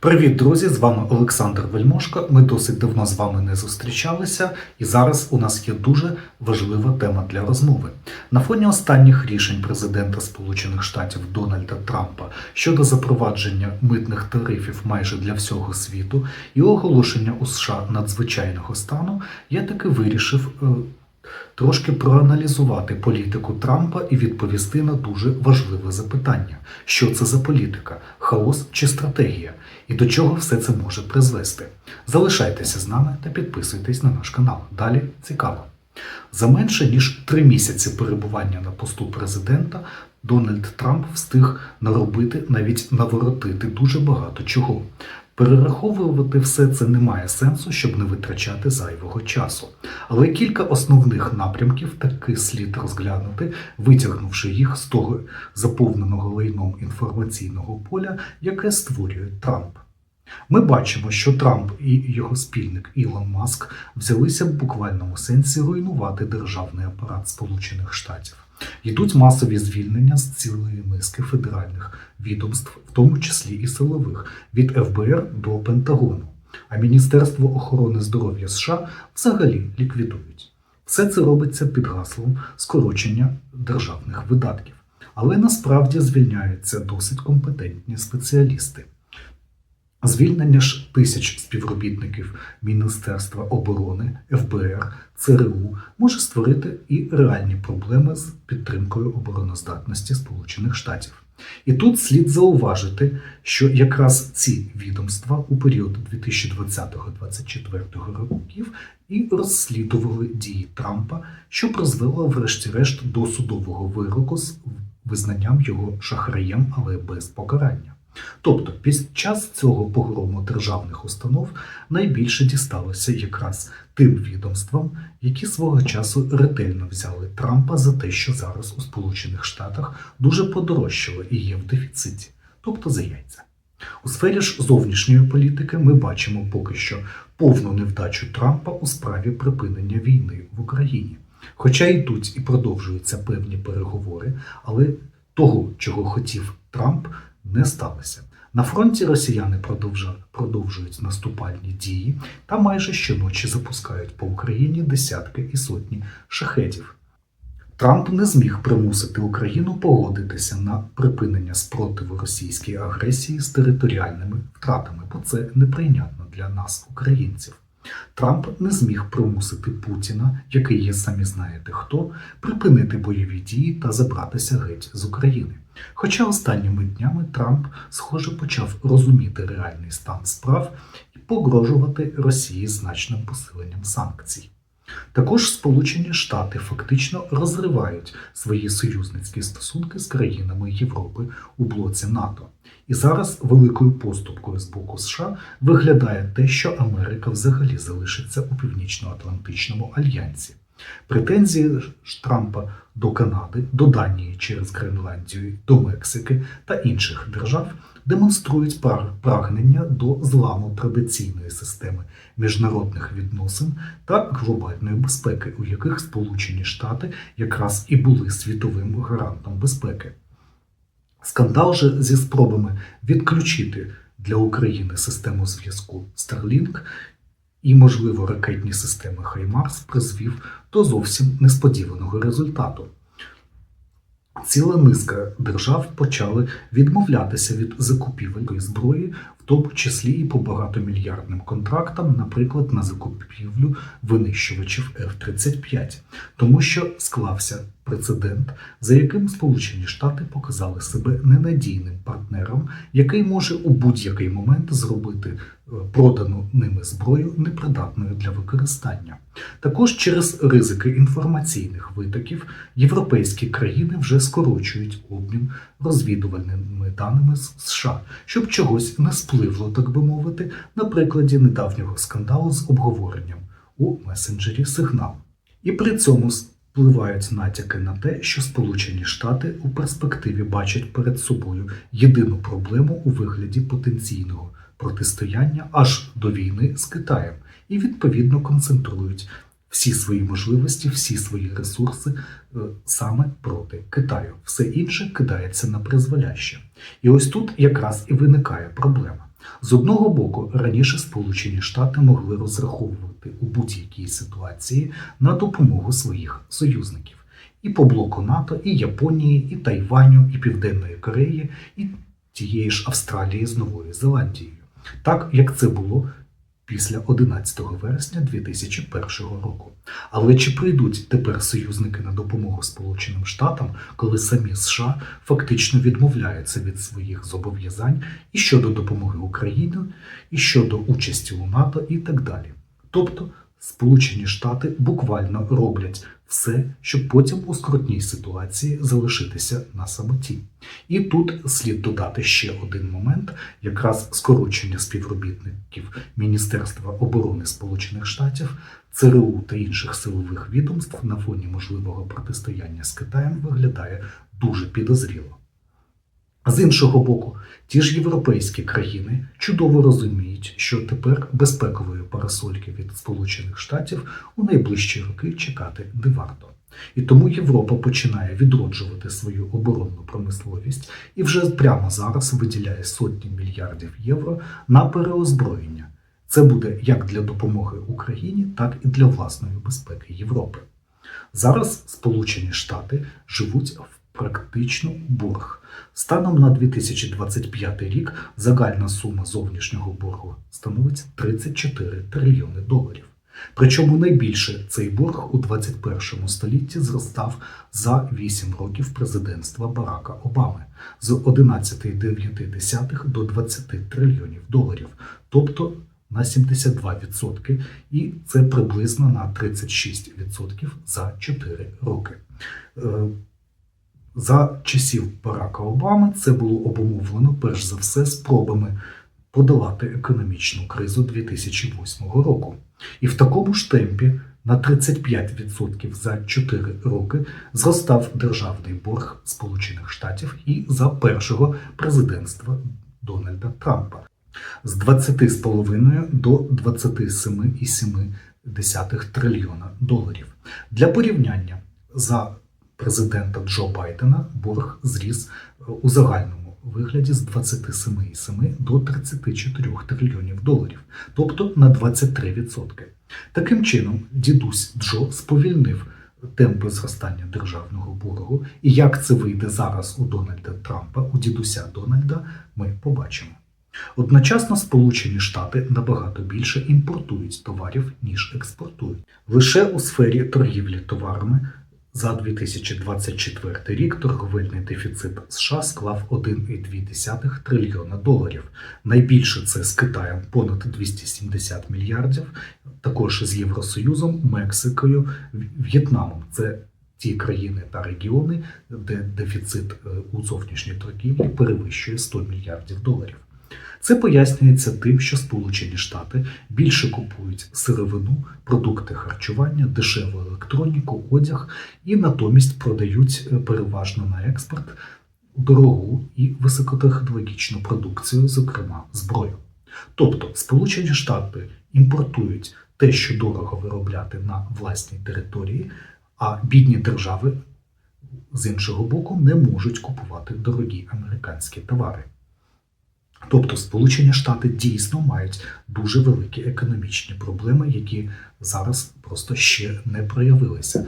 Привіт, друзі! З вами Олександр Вельмошко. Ми досить давно з вами не зустрічалися, і зараз у нас є дуже важлива тема для розмови. На фоні останніх рішень президента Сполучених Штатів Дональда Трампа щодо запровадження митних тарифів майже для всього світу і оголошення у США надзвичайного стану, я таки вирішив. е, Трошки проаналізувати політику Трампа і відповісти на дуже важливе запитання: що це за політика, хаос чи стратегія, і до чого все це може призвести. Залишайтеся з нами та підписуйтесь на наш канал. Далі цікаво. За менше ніж три місяці перебування на посту президента Дональд Трамп встиг наробити навіть наворотити дуже багато чого. Перераховувати все це немає сенсу, щоб не витрачати зайвого часу. Але кілька основних напрямків таки слід розглянути, витягнувши їх з того заповненого лайном інформаційного поля, яке створює Трамп. Ми бачимо, що Трамп і його спільник Ілон Маск взялися в буквальному сенсі руйнувати державний апарат Сполучених Штатів. Йдуть масові звільнення з цілої низки федеральних відомств, в тому числі і силових, від ФБР до Пентагону. А Міністерство охорони здоров'я США взагалі ліквідують. Все це робиться під гаслом скорочення державних видатків. Але насправді звільняються досить компетентні спеціалісти. Звільнення ж тисяч співробітників Міністерства оборони, ФБР, ЦРУ може створити і реальні проблеми з підтримкою обороноздатності Сполучених Штатів. І тут слід зауважити, що якраз ці відомства у період 2020-2024 років і розслідували дії Трампа, що призвело, врешті-решт, до судового вироку з визнанням його шахраєм, але без покарання. Тобто, під час цього погрому державних установ найбільше дісталося якраз тим відомствам, які свого часу ретельно взяли Трампа за те, що зараз у Сполучених Штатах дуже подорожчало і є в дефіциті, тобто за яйця. У сфері ж зовнішньої політики ми бачимо поки що повну невдачу Трампа у справі припинення війни в Україні. Хоча йдуть і продовжуються певні переговори, але того, чого хотів Трамп, не сталося. На фронті росіяни продовжують наступальні дії та майже щоночі запускають по Україні десятки і сотні шахетів. Трамп не зміг примусити Україну погодитися на припинення спротиву російській агресії з територіальними втратами, бо це неприйнятно для нас, українців. Трамп не зміг примусити Путіна, який є самі знаєте хто, припинити бойові дії та забратися геть з України. Хоча останніми днями Трамп, схоже, почав розуміти реальний стан справ і погрожувати Росії значним посиленням санкцій. Також Сполучені Штати фактично розривають свої союзницькі стосунки з країнами Європи у блоці НАТО. І зараз великою поступкою з боку США виглядає те, що Америка взагалі залишиться у Північно-Атлантичному альянсі. Претензії ж Трампа до Канади, до Данії через Гренландію, до Мексики та інших держав демонструють прагнення до зламу традиційної системи міжнародних відносин та глобальної безпеки, у яких Сполучені Штати якраз і були світовим гарантом безпеки. Скандал же зі спробами відключити для України систему зв'язку Starlink і, можливо, ракетні системи Хаймарс призвів до зовсім несподіваного результату. Ціла низка держав почали відмовлятися від закупівель зброї, тому числі і по багатомільярдним контрактам, наприклад, на закупівлю винищувачів F-35, тому що склався прецедент, за яким Сполучені Штати показали себе ненадійним партнером, який може у будь-який момент зробити е, продану ними зброю непридатною для використання. Також через ризики інформаційних витоків європейські країни вже скорочують обмін розвідувальними даними з США, щоб чогось не спливло, так би мовити, на прикладі недавнього скандалу з обговоренням у месенджері Сигнал. І при цьому впливають натяки на те, що Сполучені Штати у перспективі бачать перед собою єдину проблему у вигляді потенційного протистояння аж до війни з Китаєм і відповідно концентрують всі свої можливості, всі свої ресурси е, саме проти Китаю. Все інше кидається на призволяще. І ось тут якраз і виникає проблема. З одного боку, раніше Сполучені Штати могли розраховувати у будь-якій ситуації на допомогу своїх союзників і по блоку НАТО, і Японії, і Тайваню, і Південної Кореї, і тієї ж Австралії з Новою Зеландією, так як це було після 11 вересня 2001 року. Але чи прийдуть тепер союзники на допомогу Сполученим Штатам, коли самі США фактично відмовляються від своїх зобов'язань і щодо допомоги Україні, і щодо участі у НАТО, і так далі? Тобто Сполучені Штати буквально роблять все, щоб потім у скрутній ситуації залишитися на самоті. І тут слід додати ще один момент: якраз скорочення співробітників Міністерства оборони Сполучених Штатів, ЦРУ та інших силових відомств на фоні можливого протистояння з Китаєм виглядає дуже підозріло. З іншого боку, ті ж європейські країни чудово розуміють, що тепер безпекової парасольки від Сполучених Штатів у найближчі роки чекати не варто. І тому Європа починає відроджувати свою оборонну промисловість і вже прямо зараз виділяє сотні мільярдів євро на переозброєння. Це буде як для допомоги Україні, так і для власної безпеки Європи. Зараз Сполучені Штати живуть в практично борг. Станом на 2025 рік загальна сума зовнішнього боргу становить 34 трильйони доларів. Причому найбільше цей борг у 21 столітті зростав за 8 років президентства Барака Обами з 11,9 до 20 трильйонів доларів, тобто на 72%, і це приблизно на 36% за 4 роки. За часів Барака Обами це було обумовлено перш за все спробами подолати економічну кризу 2008 року. І в такому ж темпі на 35% за 4 роки зростав державний борг Сполучених Штатів і за першого президентства Дональда Трампа з 20,5 до 27,7 трильйона доларів. Для порівняння за президента Джо Байдена борг зріс е, у загальному вигляді з 27,7 до 34 трильйонів доларів, тобто на 23%. Таким чином, дідусь Джо сповільнив темпи зростання державного боргу, і як це вийде зараз у Дональда Трампа, у дідуся Дональда, ми побачимо. Одночасно Сполучені Штати набагато більше імпортують товарів, ніж експортують. Лише у сфері торгівлі товарами за 2024 рік торговельний дефіцит США склав 1,2 трильйона доларів. Найбільше це з Китаєм понад 270 мільярдів, також з Євросоюзом, Мексикою, В'єтнамом. Це ті країни та регіони, де дефіцит е, у зовнішній торгівлі перевищує 100 мільярдів доларів. Це пояснюється тим, що Сполучені Штати більше купують сировину, продукти харчування, дешеву електроніку, одяг і натомість продають е, переважно на експорт дорогу і високотехнологічну продукцію, зокрема зброю. Тобто Сполучені Штати імпортують те, що дорого виробляти на власній території, а бідні держави з іншого боку не можуть купувати дорогі американські товари. Тобто Сполучені Штати дійсно мають дуже великі економічні проблеми, які зараз просто ще не проявилися.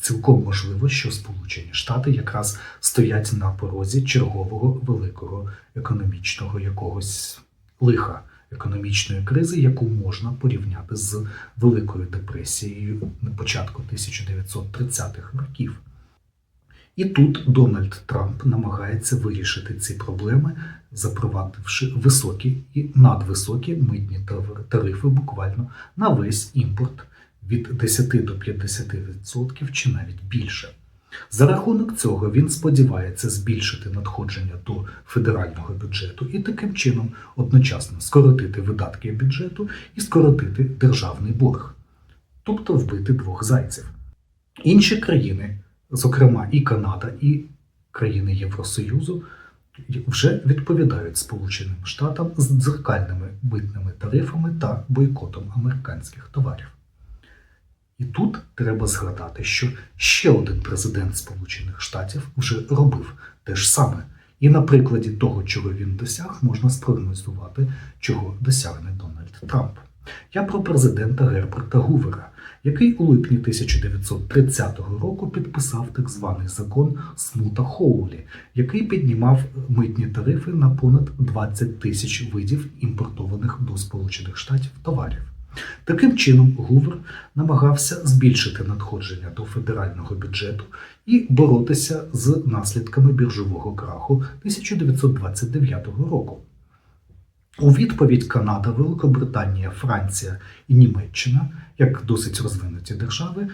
Цілком можливо, що Сполучені Штати якраз стоять на порозі чергового великого економічного якогось лиха, економічної кризи, яку можна порівняти з Великою депресією на початку 1930-х років. І тут Дональд Трамп намагається вирішити ці проблеми, запровадивши високі і надвисокі митні тарифи буквально на весь імпорт від 10 до 50% чи навіть більше. За рахунок цього він сподівається збільшити надходження до федерального бюджету і таким чином одночасно скоротити видатки бюджету і скоротити державний борг, тобто вбити двох зайців. Інші країни, зокрема і Канада, і країни Євросоюзу, вже відповідають Сполученим Штатам з дзеркальними митними тарифами та бойкотом американських товарів. І тут треба згадати, що ще один президент Сполучених Штатів вже робив те ж саме, І на прикладі того, чого він досяг, можна спрогнозувати, чого досягне Дональд Трамп. Я про президента Герберта Гувера, який у липні 1930 року підписав так званий закон Смута Хоулі, який піднімав митні тарифи на понад 20 тисяч видів імпортованих до Сполучених Штатів товарів. Таким чином, Гувер намагався збільшити надходження до федерального бюджету і боротися з наслідками біржового краху 1929 року. У відповідь Канада, Великобританія, Франція і Німеччина, як досить розвинуті держави,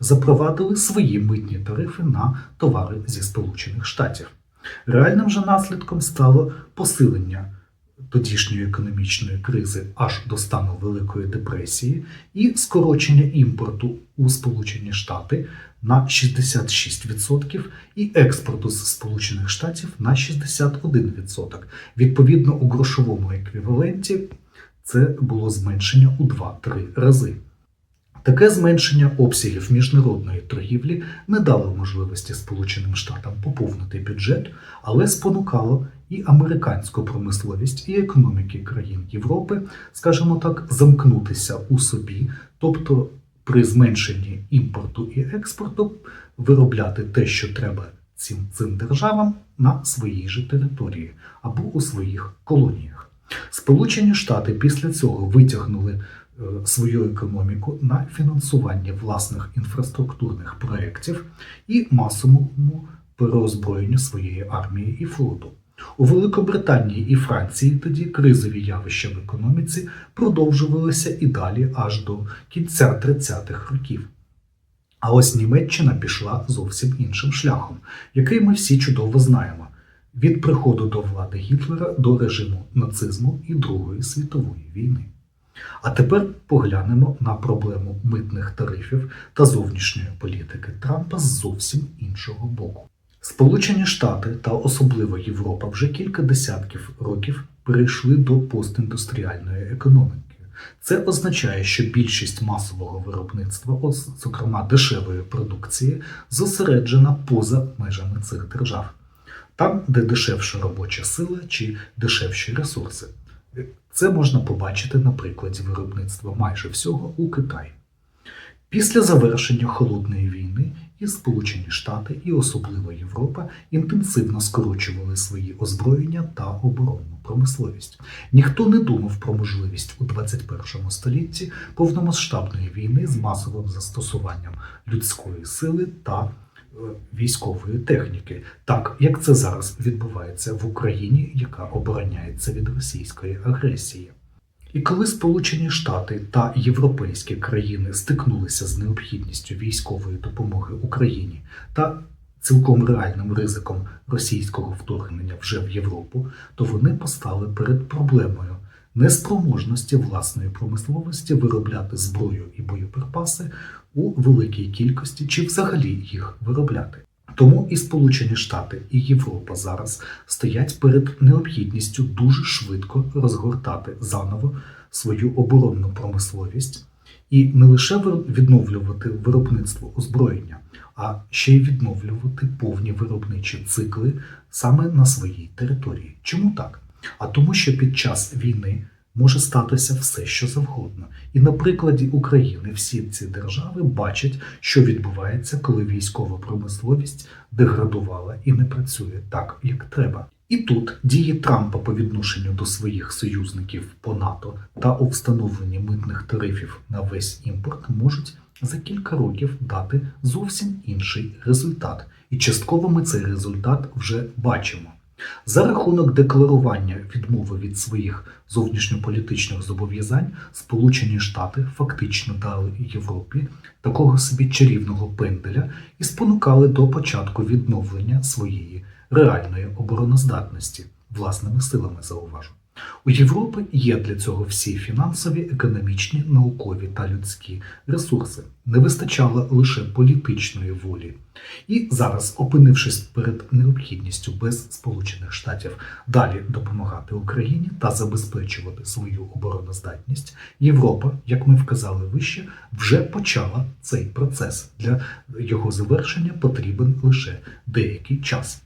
запровадили свої митні тарифи на товари зі Сполучених Штатів. Реальним же наслідком стало посилення тодішньої економічної кризи аж до стану Великої депресії і скорочення імпорту у Сполучені Штати на 66% і експорту з Сполучених Штатів на 61%. Відповідно, у грошовому еквіваленті це було зменшення у 2-3 рази. Таке зменшення обсягів міжнародної торгівлі не дало можливості Сполученим Штатам поповнити бюджет, але спонукало і американську промисловість, і економіки країн Європи, скажімо так, замкнутися у собі, тобто при зменшенні імпорту і експорту виробляти те, що треба цим, цим державам на своїй же території або у своїх колоніях. Сполучені Штати після цього витягнули е, свою економіку на фінансування власних інфраструктурних проєктів і масовому переозброєнню своєї армії і флоту. У Великобританії і Франції тоді кризові явища в економіці продовжувалися і далі аж до кінця 30-х років. А ось Німеччина пішла зовсім іншим шляхом, який ми всі чудово знаємо: від приходу до влади Гітлера до режиму нацизму і Другої світової війни. А тепер поглянемо на проблему митних тарифів та зовнішньої політики Трампа з зовсім іншого боку. Сполучені Штати та особливо Європа вже кілька десятків років перейшли до постіндустріальної економіки. Це означає, що більшість масового виробництва, зокрема дешевої продукції, зосереджена поза межами цих держав, там, де дешевша робоча сила чи дешевші ресурси. Це можна побачити на прикладі виробництва майже всього у Китаї. Після завершення холодної війни і Сполучені Штати, і особливо Європа інтенсивно скорочували свої озброєння та оборонну промисловість. Ніхто не думав про можливість у 21 столітті повномасштабної війни з масовим застосуванням людської сили та військової техніки, так як це зараз відбувається в Україні, яка обороняється від російської агресії. І коли Сполучені Штати та європейські країни стикнулися з необхідністю військової допомоги Україні та цілком реальним ризиком російського вторгнення вже в Європу, то вони постали перед проблемою неспроможності власної промисловості виробляти зброю і боєприпаси у великій кількості чи взагалі їх виробляти. Тому і Сполучені Штати, і Європа зараз стоять перед необхідністю дуже швидко розгортати заново свою оборонну промисловість і не лише відновлювати виробництво озброєння, а ще й відновлювати повні виробничі цикли саме на своїй території. Чому так? А тому, що під час війни може статися все, що завгодно. І на прикладі України всі ці держави бачать, що відбувається, коли військова промисловість деградувала і не працює так, як треба. І тут дії Трампа по відношенню до своїх союзників по НАТО та у встановленні митних тарифів на весь імпорт можуть за кілька років дати зовсім інший результат. І частково ми цей результат вже бачимо. За рахунок декларування відмови від своїх зовнішньополітичних зобов'язань, Сполучені Штати фактично дали Європі такого собі чарівного пенделя і спонукали до початку відновлення своєї реальної обороноздатності власними силами зауважу. У Європи є для цього всі фінансові, економічні, наукові та людські ресурси. Не вистачало лише політичної волі. І зараз, опинившись перед необхідністю без Сполучених Штатів далі допомагати Україні та забезпечувати свою обороноздатність, Європа, як ми вказали вище, вже почала цей процес. Для його завершення потрібен лише деякий час.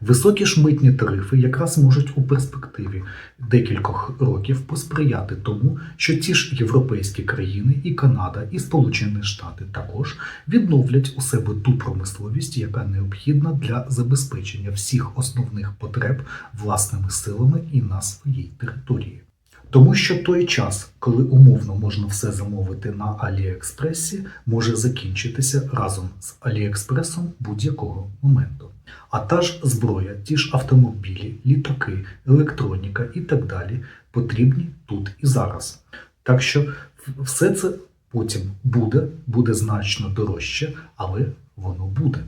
Високі ж митні тарифи якраз можуть у перспективі декількох років посприяти тому, що ті ж європейські країни, і Канада, і Сполучені Штати також відновлять у себе ту промисловість, яка необхідна для забезпечення всіх основних потреб власними силами і на своїй території. Тому що той час, коли умовно можна все замовити на Аліекспресі, може закінчитися разом з Аліекспресом будь-якого моменту. А та ж зброя, ті ж автомобілі, літаки, електроніка і так далі потрібні тут і зараз. Так що все це потім буде, буде значно дорожче, але воно буде.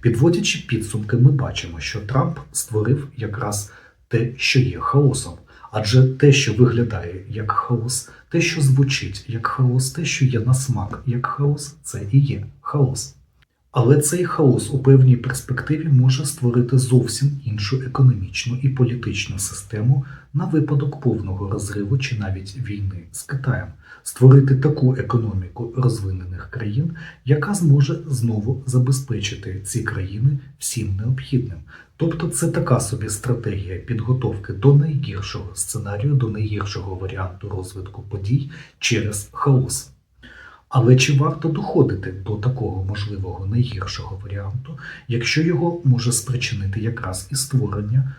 Підводячи підсумки, ми бачимо, що Трамп створив якраз те, що є хаосом. Адже те, що виглядає як хаос, те, що звучить як хаос, те, що є на смак як хаос, це і є хаос. Але цей хаос у певній перспективі може створити зовсім іншу економічну і політичну систему на випадок повного розриву чи навіть війни з Китаєм, створити таку економіку розвинених країн, яка зможе знову забезпечити ці країни всім необхідним. Тобто це така собі стратегія підготовки до найгіршого сценарію, до найгіршого варіанту розвитку подій через хаос. Але чи варто доходити до такого можливого найгіршого варіанту, якщо його може спричинити якраз і створення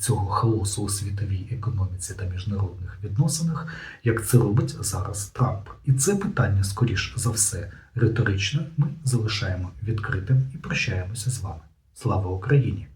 цього хаосу у світовій економіці та міжнародних відносинах, як це робить зараз Трамп? І це питання, скоріш за все, риторичне, ми залишаємо відкритим і прощаємося з вами. Слава Україні!